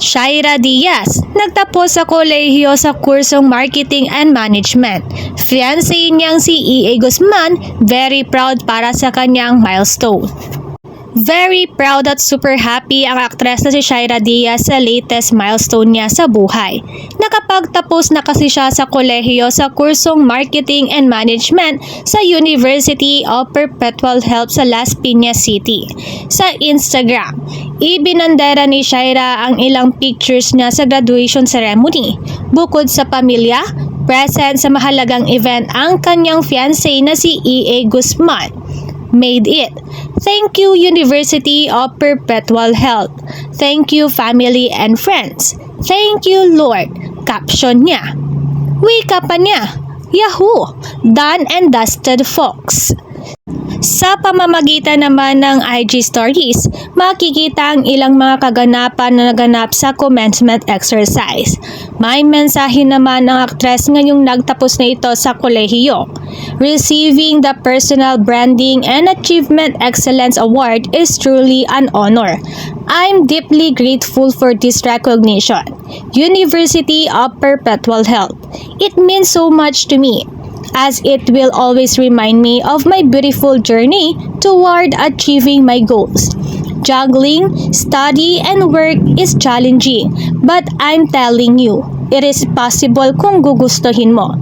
Shaira Diaz, nagtapos sa kolehiyo sa kursong Marketing and Management. Fiancé niyang si E.A. Guzman, very proud para sa kanyang milestone. Very proud at super happy ang aktres na si Shaira Diaz sa latest milestone niya sa buhay. Nakapagtapos na kasi siya sa kolehiyo sa kursong Marketing and Management sa University of Perpetual Help sa Las Piñas City. Sa Instagram, ibinandera ni Shaira ang ilang pictures niya sa graduation ceremony. Bukod sa pamilya, present sa mahalagang event ang kanyang fiancé na si E.A. Guzman made it. Thank you University of Perpetual Health. Thank you family and friends. Thank you Lord. Caption niya. Wika pa niya. Yahoo! Done and dusted folks. Sa pamamagitan naman ng IG stories, makikita ang ilang mga kaganapan na naganap sa commencement exercise. May mensahe naman ng aktres ngayong nagtapos na ito sa kolehiyo. Receiving the Personal Branding and Achievement Excellence Award is truly an honor. I'm deeply grateful for this recognition. University of Perpetual Health. It means so much to me as it will always remind me of my beautiful journey toward achieving my goals. Juggling, study, and work is challenging, but I'm telling you, it is possible kung gugustuhin mo.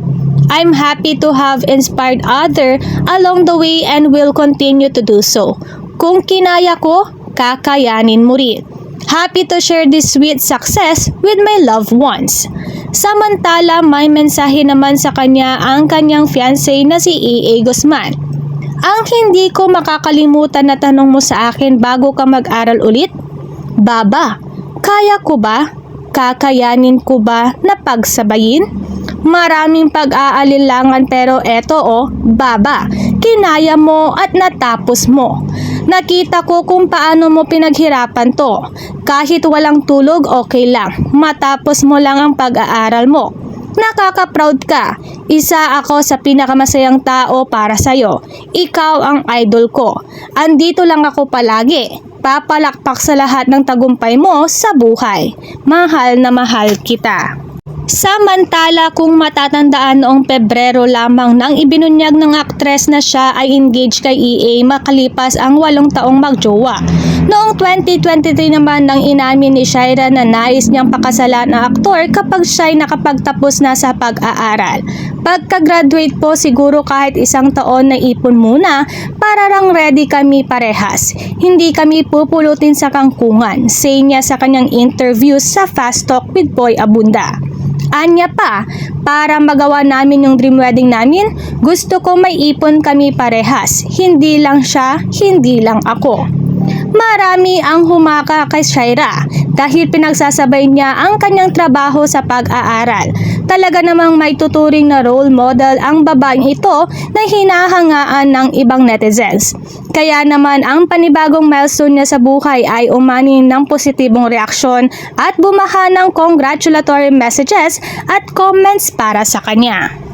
I'm happy to have inspired other along the way and will continue to do so. Kung kinaya ko, kakayanin mo rin. Happy to share this sweet success with my loved ones. Samantala, may mensahe naman sa kanya ang kanyang fiancé na si E.A. Guzman. Ang hindi ko makakalimutan na tanong mo sa akin bago ka mag-aral ulit? Baba, kaya ko ba? Kakayanin ko ba na pagsabayin? Maraming pag-aalilangan pero eto oh, baba, kinaya mo at natapos mo. Nakita ko kung paano mo pinaghirapan to. Kahit walang tulog, okay lang. Matapos mo lang ang pag-aaral mo. Nakaka-proud ka. Isa ako sa pinakamasayang tao para sa'yo. Ikaw ang idol ko. Andito lang ako palagi. Papalakpak sa lahat ng tagumpay mo sa buhay. Mahal na mahal kita. Samantala kung matatandaan noong Pebrero lamang nang ibinunyag ng aktres na siya ay engaged kay EA makalipas ang walong taong magjowa. Noong 2023 naman nang inamin ni Shaira na nais niyang pakasalan ang aktor kapag siya'y nakapagtapos na sa pag-aaral. Pagka-graduate po siguro kahit isang taon na ipon muna para lang ready kami parehas. Hindi kami pupulutin sa kangkungan, say niya sa kanyang interview sa Fast Talk with Boy Abunda. Anya pa, para magawa namin yung dream wedding namin, gusto ko may ipon kami parehas. Hindi lang siya, hindi lang ako. Marami ang humaka kay Shaira dahil pinagsasabay niya ang kanyang trabaho sa pag-aaral. Talaga namang may tuturing na role model ang babaeng ito na hinahangaan ng ibang netizens. Kaya naman ang panibagong milestone niya sa buhay ay umani ng positibong reaksyon at bumaha ng congratulatory messages at comments para sa kanya.